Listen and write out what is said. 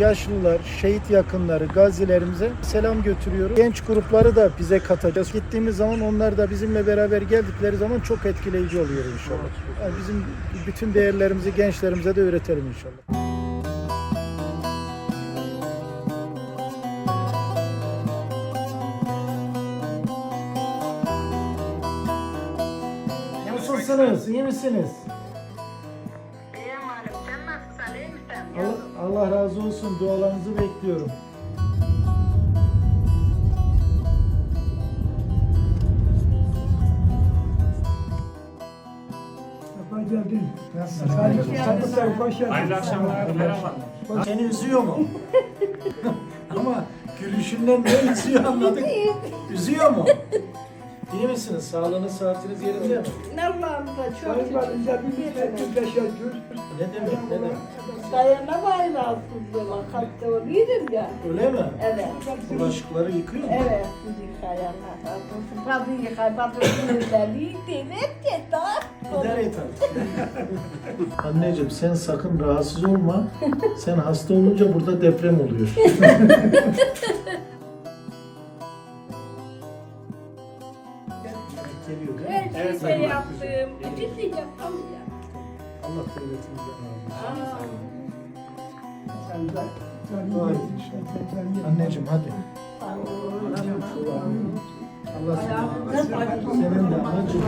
yaşlılar, şehit yakınları, gazilerimize selam götürüyoruz. Genç grupları da bize katacağız. Gittiğimiz zaman onlar da bizimle beraber geldikleri zaman çok etkileyici oluyor inşallah. Yani bizim bütün değerlerimizi gençlerimize de öğretelim inşallah. Nasılsınız? İyi misiniz? Allah, razı olsun. Dualarınızı bekliyorum. Hoş geldin. Nasılsın? Sabıklar hoş geldin. Hayırlı akşamlar, merhaba. Seni üzüyor mu? Ama gülüşünden ne üzüyor anladık. Üzüyor mu? İyi misiniz? Sağlığınız, saatiniz yerinde mi? Allah'ımıza çok Çocuklarınıza bir teşekkür teşekkür. Ne demek, ne demek? Dayanamayın aslında. Hasta oluydum ya. Öyle mi? Evet. Bulaşıkları yıkıyor mu? Evet. Yıkayan. Tabii yıkay. Özelliği demek ki daha. İdare et artık. Anneciğim sen sakın rahatsız olma. Sen hasta olunca burada deprem oluyor. Geliyor değil mi? Her şeyi de yaptım. Şey yaptım ya. Allah devletimizden razı olsun. Sen de. Anneciğim hadi. Allah seni Senin de anacığım.